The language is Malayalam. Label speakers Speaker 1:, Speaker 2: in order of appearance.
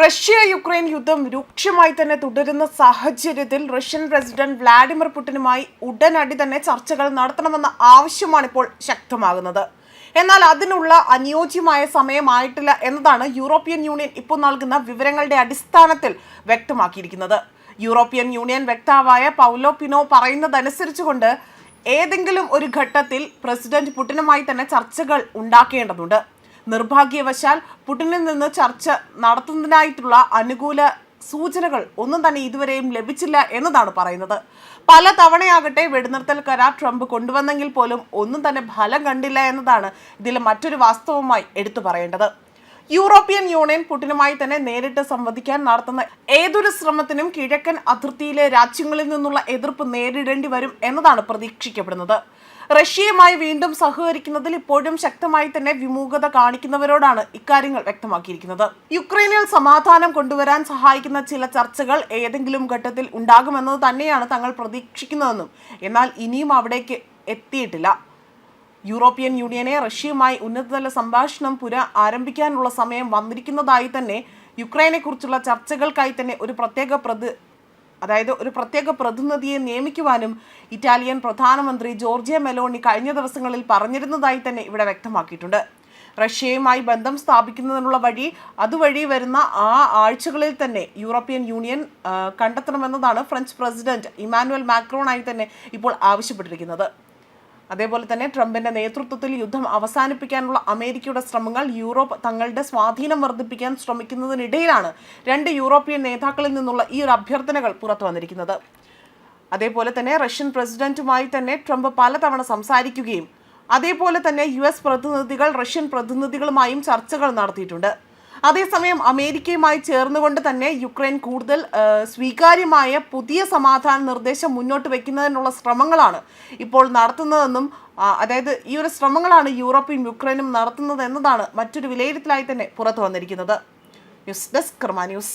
Speaker 1: റഷ്യ യുക്രൈൻ യുദ്ധം രൂക്ഷമായി തന്നെ തുടരുന്ന സാഹചര്യത്തിൽ റഷ്യൻ പ്രസിഡന്റ് വ്ളാഡിമിർ പുടിനുമായി ഉടനടി തന്നെ ചർച്ചകൾ നടത്തണമെന്ന ആവശ്യമാണ് ഇപ്പോൾ ശക്തമാകുന്നത്. എന്നാൽ അതിനുള്ള അനുയോജ്യമായ സമയമായിട്ടില്ല എന്നതാണ് യൂറോപ്യൻ യൂണിയൻ ഇപ്പോൾ നൽകുന്ന വിവരങ്ങളുടെ അടിസ്ഥാനത്തിൽ വ്യക്തമാക്കിയിരിക്കുന്നത്. യൂറോപ്യൻ യൂണിയൻ വക്താവായ പൗലോ പിനോ പറയുന്നതനുസരിച്ചുകൊണ്ട് ഏതെങ്കിലും ഒരു ഘട്ടത്തിൽ പ്രസിഡന്റ് പുടിനുമായി തന്നെ ചർച്ചകൾ ഉണ്ടാക്കേണ്ടതുണ്ട്. നിർഭാഗ്യവശാൽ പുടിനിൽ നിന്ന് ചർച്ച നടത്തുന്നതിനായിട്ടുള്ള അനുകൂല സൂചനകൾ ഒന്നും തന്നെ ഇതുവരെയും ലഭിച്ചില്ല എന്നതാണ് പറയുന്നത്. പല തവണയാകട്ടെ വെടിനിർത്തൽ കരാർ ട്രംപ് കൊണ്ടുവന്നെങ്കിൽ പോലും ഒന്നും തന്നെ ഫലം കണ്ടില്ല എന്നതാണ് ഇതിലെ മറ്റൊരു വാസ്തവമായി എടുത്തു പറയേണ്ടത്. യൂറോപ്യൻ യൂണിയൻ പുടിനുമായി തന്നെ നേരിട്ട് സംവദിക്കാൻ നടത്തുന്ന ഏതൊരു ശ്രമത്തിനും കിഴക്കൻ അതിർത്തിയിലെ രാജ്യങ്ങളിൽ നിന്നുള്ള എതിർപ്പ് നേരിടേണ്ടി വരും എന്നതാണ് പ്രതീക്ഷിക്കപ്പെടുന്നത്. റഷ്യയുമായി വീണ്ടും സഹകരിക്കുന്നതിൽ ഇപ്പോഴും ശക്തമായി തന്നെ വിമുഖത കാണിക്കുന്നവരോടാണ് ഇക്കാര്യങ്ങൾ വ്യക്തമാക്കിയിരിക്കുന്നത്. യുക്രൈനിൽ സമാധാനം കൊണ്ടുവരാൻ സഹായിക്കുന്ന ചില ചർച്ചകൾ ഏതെങ്കിലും ഘട്ടത്തിൽ ഉണ്ടാകുമെന്നത് തന്നെയാണ് തങ്ങൾ പ്രതീക്ഷിക്കുന്നതെന്നും എന്നാൽ ഇനിയും അവിടേക്ക് എത്തിയിട്ടില്ല. യൂറോപ്യൻ യൂണിയനെ റഷ്യയുമായി ഉന്നതതല സംഭാഷണം പുര ആരംഭിക്കാനുള്ള സമയം വന്നിരിക്കുന്നതായി തന്നെ യുക്രൈനെ കുറിച്ചുള്ള ചർച്ചകൾക്കായി തന്നെ ഒരു പ്രത്യേക പ്രതി അതായത് ഒരു പ്രത്യേക പ്രതിനിധിയെ നിയമിക്കുവാനും ഇറ്റാലിയൻ പ്രധാനമന്ത്രി ജോർജിയ മെലോണി കഴിഞ്ഞ ദിവസങ്ങളിൽ പറഞ്ഞിരുന്നതായി തന്നെ ഇവിടെ വ്യക്തമാക്കിയിട്ടുണ്ട്. റഷ്യയുമായി ബന്ധം സ്ഥാപിക്കുന്നതിനുള്ള വഴി അതുവഴി വരുന്ന ആ ആഴ്ചകളിൽ തന്നെ യൂറോപ്യൻ യൂണിയൻ കണ്ടെത്തണമെന്നതാണ് ഫ്രഞ്ച് പ്രസിഡന്റ് ഇമാനുവൽ മാക്രോണായി തന്നെ ഇപ്പോൾ ആവശ്യപ്പെട്ടിരിക്കുന്നത്. അതേപോലെ തന്നെ ട്രംപിന്റെ നേതൃത്വത്തിൽ യുദ്ധം അവസാനിപ്പിക്കാനുള്ള അമേരിക്കയുടെ ശ്രമങ്ങൾ യൂറോപ്പ് തങ്ങളുടെ സ്വാധീനം വർദ്ധിപ്പിക്കാൻ ശ്രമിക്കുന്നതിനിടയിലാണ് രണ്ട് യൂറോപ്യൻ നേതാക്കളിൽ നിന്നുള്ള ഈ ഒരു അഭ്യർത്ഥനകൾ പുറത്തു വന്നിരിക്കുന്നത്. അതേപോലെ തന്നെ റഷ്യൻ പ്രസിഡന്റുമായി തന്നെ ട്രംപ് പലതവണ സംസാരിക്കുകയും അതേപോലെ തന്നെ യു പ്രതിനിധികൾ റഷ്യൻ പ്രതിനിധികളുമായും ചർച്ചകൾ നടത്തിയിട്ടുണ്ട്. അതേസമയം അമേരിക്കയുമായി ചേർന്നുകൊണ്ട് തന്നെ യുക്രൈൻ കൂടുതൽ സ്വീകാര്യമായ പുതിയ സമാധാന നിർദ്ദേശം മുന്നോട്ട് വയ്ക്കുന്നതിനുള്ള ശ്രമങ്ങളാണ് ഇപ്പോൾ നടത്തുന്നതെന്നും അതായത് ഈ ഒരു ശ്രമങ്ങളാണ് യൂറോപ്പും യുക്രൈനും നടത്തുന്നത് എന്നതാണ് മറ്റൊരു വിലയിരുത്തലായി തന്നെ പുറത്തു വന്നിരിക്കുന്നത് ന്യൂസ് ഡെസ്ക് കർമ്മ ന്യൂസ്.